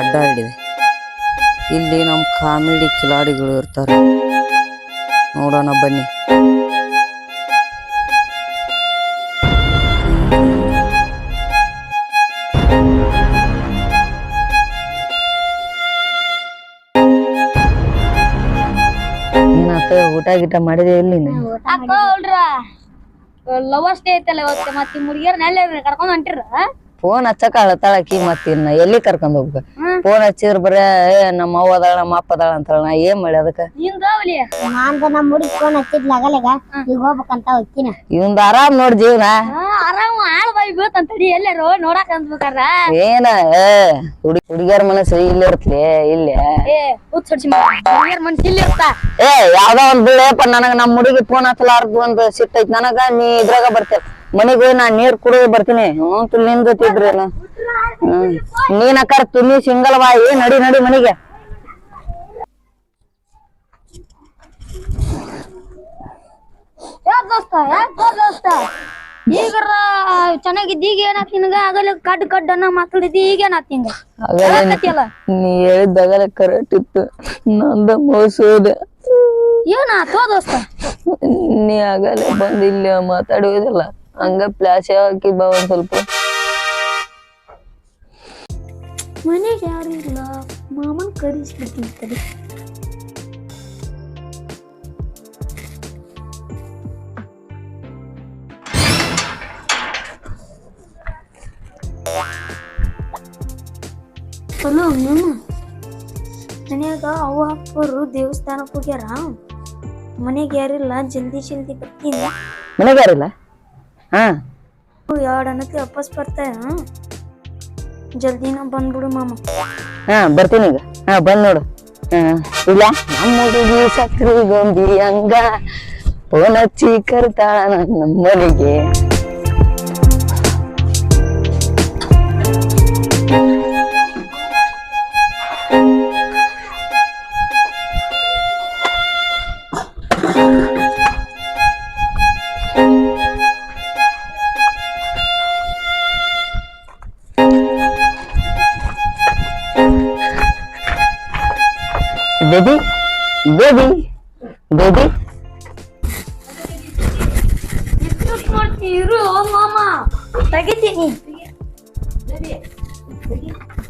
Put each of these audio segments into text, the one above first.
ಅಡ್ಡ ಹಿಡಿದೆ ಇಲ್ಲಿ ನಮ್ಮ ಕಾಮಿಡಿ ಕಿಲಾಡಿಗಳು ಇರ್ತಾರೆ. ನೋಡೋಣ ಬನ್ನಿ. ಏನಾತ ಊಟ ಗೀಟ ಮಾಡಿದೆ ಇಲ್ಲಿ ಡೇ ಐತಲ್ಲ ಇವತ್ತು ಮತ್ತೆ ನೆಲ್ಲ ಕರ್ಕೊಂಡ್ ಹೊಂಟಿರ ಫೋನ್ ಹಚ್ಚಕ ಅಳತಾಳಕಿ ಮತ್ತ ಇನ್ನ ಎಲ್ಲಿ ಕರ್ಕೊಂಡ್ ಹೋಗ್ಬೇಕು. ಫೋನ್ ಹಚ್ಚಿದ್ರ ಬರೇ ನಮ್ಮ ಅವ್ವ ಅದಾಳ ನಮ್ಮ ಅಪ್ಪ ಅದಾಳ ಅಂತಾಳ ನಾ ಏನ್ ಮಾಡಿ ಅದಕ್ಕ? ನಾನ್ ನಮ್ಮ ಹುಡುಗಿ ಫೋನ್ ಹಚ್ಚಿದ್ಲ ಆಗಲೆಗ ಈಗ ಹೋಗ್ಬೇಕಂತ ಹೋಗ್ತೀನಿ. ಇವಂದ ಆರಾಮ್ ನೋಡ್ ಜೀವನ. ಆರಾಮ್ ಆಳ್ ಬಾಯಿ ಬೀಳ್ತಂತ ಎಲ್ಲಾರು ನೋಡಾಕ ಅಂದ್ಬೇಕಾರ ಏನ ಹುಡುಗಿ ಹುಡುಗಿಯರ ಮನಸ್ಸು ಇಲ್ಲೇ ಇರ್ತಲಿ ಇಲ್ಲೇ. ಏ ಹುಚ್ಚ ಹೊಡ್ಸಿ ಮುಡಿಗ್ಯಾರ ಮನ್ಸಿ ಇಲ್ಲಿ ಇರ್ತಾ. ಏ ಯಾವ್ದೋ ಒಂದ್ ಬಿಳಪ್ಪ ನನಗ ನಮ್ ಹುಡುಗಿ ಫೋನ್ ಹಚ್ಚಲಾರ್ದು ಒಂದ್ ಸಿಟ್ ಐತ್ ನನಗ ನೀ ಇದ್ರಾಗ ಬರ್ತೇವ ಮನಿಗ್ ಹೋಗಿ ನಾ ನೀರ್ ಕುಡಿದು ಬರ್ತೀನಿ. ಹ್ಞೂ ನಿನ್ ಗೊತ್ತಿದ್ರಿ ಹ್ಮ್. ನೀನ್ ಅಕ್ಕಾರ ತುನಿ ಸಿಂಗಲ್ ಬಾಯಿ. ನಡಿ ನಡಿ ಮನಿಗೆ. ಈಗ ಚೆನ್ನಾಗಿದ್ದ ಈಗ ಏನಾತ್ ನಿನಗ? ಆಗಲ್ಲ ಕಡ್ ಕಡ್ ಅನ್ನ ಮಾತಾಡಿದಿ ಈಗ ಏನಾತ್ ನಿಂಗ ನೀ ಹೇಳಿದಾಗಲೇ ಕರೆಕ್ಟ್ ಇತ್ತು. ನಂದ ಮೋಸೋದೆ ಏನಾತೋ ದೋಸ್ತ? ನೀ ಆಗಲೇ ಬಂದಿಲ್ಲ ಇಲ್ಲಿ ಮಾತಾಡುವುದಿಲ್ಲ. ಹಂಗ ಪ್ಲಾಸ್ ಹಾಕಿ ಬಾ ಒಂದ್ ಸ್ವಲ್ಪ. ಮನೆಗೆ ಯಾರು ಇಲ್ಲ? ಮಾಮನ್ ಕರೆಸ್ಬಿಟ್ಟಿರ್ತಾರೆ ಹಲೋ ಮಾಮ. ಮನ್ಯಾಗ ಅವ್ವ ಅಪ್ಪರು ದೇವಸ್ಥಾನಕ್ಕೆ ಹೋಗ್ಯಾರ? ಮನೆಗೆ ಯಾರಿಲ್ಲ? ಜಲ್ದಿ ಜಲ್ದಿ ಬರ್ತೀನಿ. ಮನೆಗೆ ಯಾರಿಲ್ಲ? ಹಾ. ಎರಡು ಅನ್ನಕ್ಕೆ ವಾಪಸ್ ಬರ್ತಾಯ ಜಲ್ದಿನ ಬಂದ್ಬಿಡು ಮಾಮ. ಹಾ ಬರ್ತೀನಿ ಈಗ. ಹಾ ಬಂದ್ ನೋಡು. ಇಲ್ಲ ನಮ್ಮ ಹುಡುಗಿ ಸಕ್ರಿ ಗೊಂಬಿ ಹಂಗ. ಫೋನ್ ಹಚ್ಚಿ ಕರ್ತಾಳ ನಮ್ಮ ಮನೆಗೆ. ಬೇಬಿ ಬೇಬಿ ಇರು ಮಾಮ. ತೆಗಿತೀನಿ.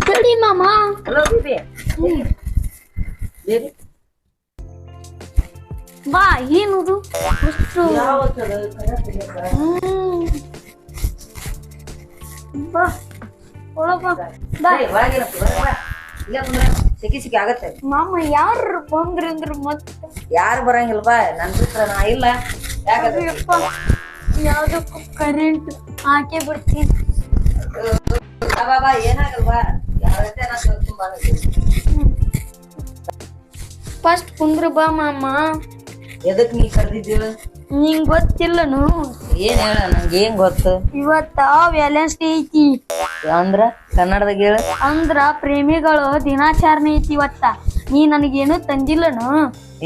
ತಡಿ ಮಾಮ. Hello baby. ಬೇಬಿ. ಬಾ ಏನದು? ಅಷ್ಟು. ಬಾ ಒಳಗ್ ಬಾ. ಸಿಕ್ಕಿ ಸಿಕ್ಕಿ ಆಗತ್ತೆ. ಮಾಮ ಯಾರು ಬಂದ್ರಿ ಅಂದ್ರ ಮತ್ತ? ಯಾರು ಬರಂಗಿಲ್ಲ ಬಾ ನನ್ ಬಿಟ್ರ ನಾ ಇಲ್ಲ. ಯಾಕಂದ್ರೆ ಯಾವ್ದಕ್ಕೂ ಕರೆಂಟ್ ಹಾಕೇ ಬಿಡ್ತೀನಿ. ಬಾ ಬಾ ಏನಾಗಲ್ಲ ಬಾ ಯಾವತ್ತೇ ನಾ ತುಂಬಾ ಫಸ್ಟ್ ಕುಂದ್ರ ಬಾ ಮಾಮ. ಎದಕ್ ನೀ ಕರ್ದಿದ್ದೀವ ನಿಂಗ್ ಗೊತ್ತಿಲ್ಲನು? ಏನ್ ಹೇಳ ನಂಗೆ ಏನ್ ಗೊತ್ತು? ಇವತ್ತ ವ್ಯಾಲೆನ್ಸ್ ಡೇ ಐತಿ? ಅಂದ್ರ ಕನ್ನಡದಾಗ ಹೇಳ. ಅಂದ್ರ ಪ್ರೇಮಿಗಳು ದಿನಾಚರಣೆ ಐತಿ ಇವತ್ತ. ನೀ ನನಗೇನು ತಂದಿಲ್ಲನು?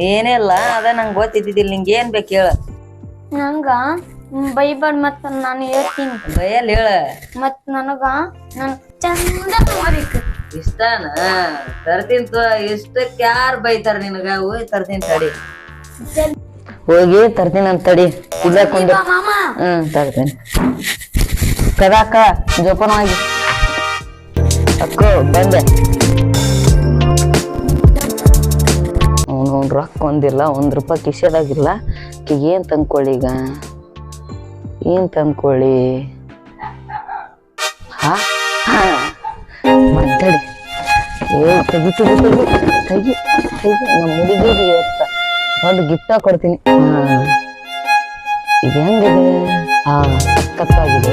ಏನೇ ಇಲ್ಲ ಅದ ನಂಗೆ ಗೊತ್ತಿದ್ದಿಲ್ಲ ನಿಂಗೆ ಏನ್ ಬೇಕು ಹೇಳ. ನಂಗ ಬೈಬಾರ್ಡ್ ಮತ್ತ ನಾನು ಹೇಳ್ತೀನಿ. ಬಯಲ್ ಹೇಳ. ಮತ್ ನನಗ ನನ್ ಚಂದ ತಗೋಬೇಕು. ಇಷ್ಟನ? ತರ್ತೀನಿ ತೋ ಇಷ್ಟಕ್ಕೆ ಯಾರು ಬೈತಾರ ನಿನಗ? ಹೋಗಿ ತರ್ತೀನಿ ತಡಿ. ಹೋಗಿ ತರ್ತೀನಿ ಅಂತ ತಡಿ. ಇಲ್ಲ ಕೊಂಡು ಮಾಮ. ಹ್ಮ್ ತರ್ತೀನಿ. ಕದಾಕ ಜೋಪಾನವಾಗಿ. ಅಕ್ಕ, ಬಂದೆ. ಅವನು ರೊಕ್ಕ ಒಂದಿಲ್ಲ, ಒಂದು ರೂಪಾಯಿ ಕಿಸೆದಾಗಿಲ್ಲ ಏನು ತಂದ್ಕೊಳ್ಳಿ ಈಗ? ಏನು ತಂದ್ಕೊಳ್ಳಿ? ಹಾ? ಮಾತಾಡಿ. ಏ ತೆಗಿ ತೆಗಿ ತೆಗಿ. ತೆಗಿ ತೆಗಿ. ನಮ್ಮ ಹುಡುಗಿಗೆ ಇವತ್ತ ಒಂದು ಗಿಫ್ಟ ಕೊಡ್ತೀನಿ. ಇದು ಹೆಂಗಿದೆ? ಹಾ ಸಖತ್ತಾಗಿದೆ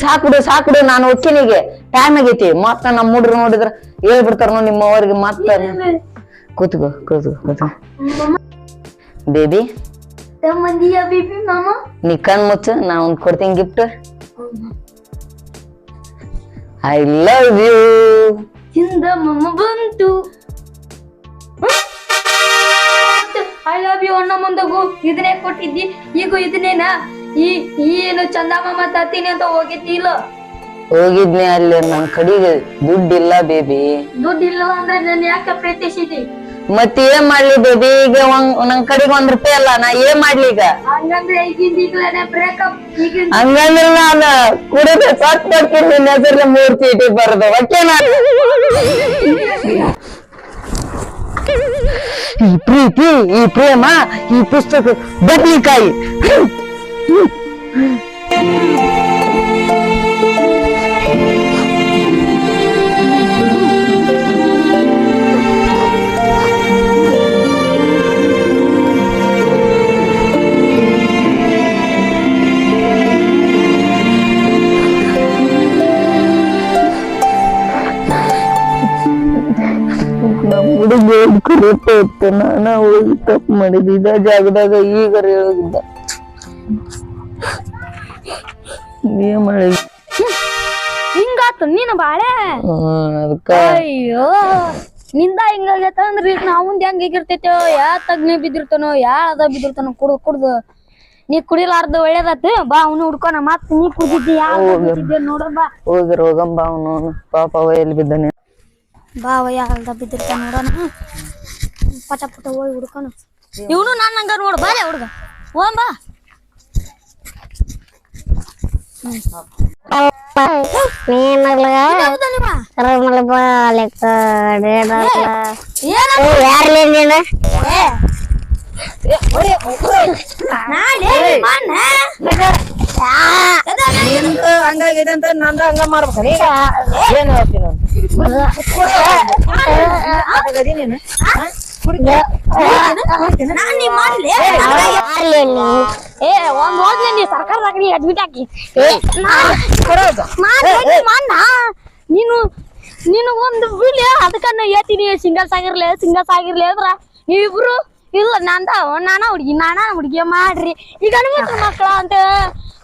ಸಾಕ್ಬಿಡು ಸಾಕ್ಬಿಡು ನಾನು ಒಕ್ಕಿನಿಗೆ ಟೈಮ್ ಆಗೈತಿ. ಮತ್ತ ನಮ್ಮ ಹುಡ್ರು ನೋಡಿದ್ರ ಹೇಳ್ಬಿಡ್ತಾರ ನಿಮ್ಮ ಅವ್ರಿಗೆ ಮತ್ತ ಕೂತ್ಕೋ ಕೂತ್ಕೋ ಕೂತ್ಕೋ. ಬೇಬಿ? ನೀ ಕಣ್ ಮುಚ್ಚು ನಾ ಒಂದ್ ಕೊಡ್ತೀನಿ ಗಿಫ್ಟ್ ಐ ಲವ್ ಯು ಹಿಂದ ಮಮ್ಮ ಬಂತು. ಐ ಲವ್ ಯು ಅಣ್ಣ ಮುಂದಗು ಇದನ್ನೇ ಕೊಟ್ಟಿದ್ದಿ ಈಗ ಇದನ್ನೇನ? ಈ ಏನು ಚಂದಮ್ಮ ಮತ್ತ ತತ್ತೀನಿ ಅಂತ ಹೋಗಿದ್ದಿ ಇಲ್ಲ ಹೋಗಿದ್ನಿ ಅಲ್ಲಿ ನನ್ ಕಡೆಗೆ ದುಡ್ಡಿಲ್ಲ ಬೇಬಿ. ದುಡ್ಡು ಇಲ್ಲ ಅಂದ್ರೆ ನಾನು ಯಾಕೆ ಪ್ರೀತಿಸಿದಿ? ಮತ್ತೆ ಏನ್ ಮಾಡ್ಲಿ ಬೇಬಿ? ಈಗ ಒಂದ್ ನನ್ ಕಡೆಗೆ ಒಂದ್ ರೂಪಾಯಿ ಅಲ್ಲ ನಾ ಏನ್ ಮಾಡ್ಲಿ ಈಗ? ಹಂಗಂದ್ರೆ ಈಗಿಂದ ಬ್ರೇಕಪ್ ಈಗಿಂದ ಹಂಗಂದ್ರೆ ನಾನು ಕುಡಿದ ಸಾಕ್ ಕೊಡ್ತೀನಿ ನಿನ್ನ ಹೆಸರಲ್ಲಿ ಮೂರ್ ಚೀಟಿ ಬರೋದು ಓಕೆನಾ ಈ ಪ್ರೀತಿ ಈ ಪ್ರೇಮ ಈ ಪುಸ್ತಕ ಬದ್ನಿಕಾಯಿ. ಹುಡುಗ ಕರೆಕ್ಟ್ ಇತ್ತು ನಾನು ಹೋಗಿ ತಪ್ಪು ಮಾಡಿದ್ದೆ ಇದ ಜಾಗದಾಗ ಈಗ ಹೇಳೋಗಿದ್ದ ಏನ್ ಮಾಡಿ ಹಿಂಗಾತು ನೀನು ಬಾಳೆ? ಅದಕ್ಕ. ಅಯ್ಯೋ ನಿಂದ ಹಿಂಗಾಗೈತ ಅಂದ್ರಿ ನಾವಂದ್ ಹೆಂಗ್ ಹೇಗಿರ್ತೈತೋ ಯಾ ತಗ್ನಿ ಬಿದ್ದಿರ್ತಾನೋ ಯಾ ಅದ ಬಿದ್ದಿರ್ತಾನೋ ಕುಡ್ದು ಕುಡ್ದು. ನೀ ಕುಡಿಲಾರ್ದು ಒಳ್ಳೇದಾತು? ಬಾ ಅವನು ಹುಡ್ಕೋಣ ಮತ್ ನೀ ಕುಡಿದಿದ್ದಿ ಯಾ ಹೋಗಿ ನೋಡ ಬಾ. ಹೋಗಿರ ಹೋಗಂಬ ಅವನು. ಪಾಪ ಅವ ಎಲ್ಲಿ ಬಿದ್ದಾನೆ? ಬಾ ಅವ ಯಾ ಅಲ್ದ ಬಿದ್ದಿರ್ತಾನ ನೋಡೋಣ. ಪಟ ಪಟ ಹೋಗಿ ಹುಡ್ಕೋಣ. ಇವನು ನಾನು ಹಂಗ ನೋಡು ಬಾಳೆ ಹುಡ್ಗ. ಓ ಬಾ. ಹಂಗಾಗಿದೆ ಅಂತ ನಂದ ಹಂಗ ಮಾಡ್ಬೇಕಲ್ಲ ಈಗ ಏನ್ ಹೇಳ್ತೀನಿ ನಾನು? ಯಾರ್ಲಿ ನೀನು ಹೋದ್ಲೆ ನೀ ಸರ್ಕಾರದಾಗ ನೀ ಅಡ್ಮಿಟ್ ಹಾಕಿ ನೀನು ನೀನು ಒಂದು ಬಿಡ್ಲಿ ಅದಕ್ಕ ನಾ ಹೇಳ್ತೀನಿ ಸಿಂಗಲ್ಸ್ ಆಗಿರ್ಲಿ ಸಿಂಗಲ್ಸ್ ಆಗಿರ್ಲಿ ಅಂದ್ರ ನೀವಿಬ್ರು ಇಲ್ಲ ನಂದ ನಾನ ಹುಡುಗಿ ನಾನ ಹುಡುಗಿ ಮಾಡ್ರಿ. ಈಗ ಅನ್ಬೇಕು ಮಕ್ಕಳ ಅಂತ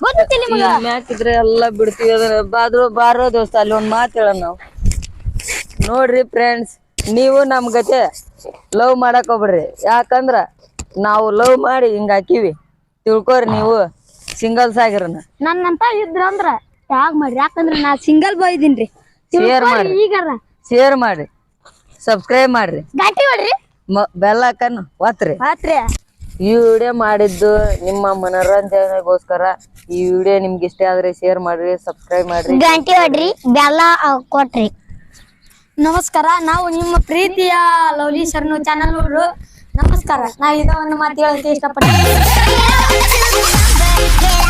ಗೊತ್ತಿಲ್ಲ ನಿಮಗ. ಮ್ಯಾಕಿದ್ರೆ ಎಲ್ಲ ಬಿಡ್ತೀವಿ ಅದನ್ನ. ಬಾದ್ರು ಬಾರೋ ದೋಸ್ತ ಅಲ್ಲಿ ಒಂದ್ ಮಾತು ಹೇಳೋಣ ನಾವು. ನೋಡ್ರಿ ಫ್ರೆಂಡ್ಸ್ ನೀವು ನಮ್ ಗತೆ ಲವ್ ಮಾಡಕ್ ಹೋಗ್ಬಿಡ್ರಿ. ಯಾಕಂದ್ರ ನಾವು ಲವ್ ಮಾಡಿ ಹಿಂಗ ಹಾಕಿವಿ. ತಿಳ್ಕೊರಿ ನೀವು. ಸಿಂಗಲ್ಸ್ ಆಗಿರನ? ನನ್ನಂತ ಇದ್ರ ಅಂದ್ರ ಯಾಗ್ ಮಾಡ್ರಿ? ಯಾಕಂದ್ರ ನಾ ಸಿಂಗಲ್ ಬಾಯ್ ಇದೀನ್ರಿ. ಶೇರ್ ಮಾಡ್ರಿ. ಈಗಾರ. ಶೇರ್ ಮಾಡ್ರಿ. ಸಬ್ಸ್ಕ್ರೈಬ್ ಮಾಡ್ರಿ. ಗಟ್ಟಿ ಮಾಡ್ರಿ ಮ- ಬೆಲ್ ಹಾಕನ್ ಒತ್ರಿ. ಆತ್ರಿ ಈ ವಿಡಿಯೋ ಮಾಡಿದ್ದು ನಿಮ್ಮ ಮನೋರಂಜನೆಗೋಸ್ಕರ. ಈ ವಿಡಿಯೋ ನಿಮ್ಗೆ ಇಷ್ಟ ಆದ್ರೆ ಶೇರ್ ಮಾಡ್ರಿ ಸಬ್ಸ್ಕ್ರೈಬ್ ಮಾಡ್ರಿ. ಗಂಟಿ ಹೊಡ್ರಿ ಬೆಲ್ಲ ಕೊಟ್ರಿ. ನಮಸ್ಕಾರ ನಾವು ನಿಮ್ಮ ಪ್ರೀತಿಯ ಲವ್ಲಿ ಶರಣು ಚಾನಲ್ ನಮಸ್ಕಾರ ನಾವು ಇದನ್ನು ಮಾತು ಹೇಳಕ್ಕೆ ಇಷ್ಟಪಡ್ತೀವಿ Yeah.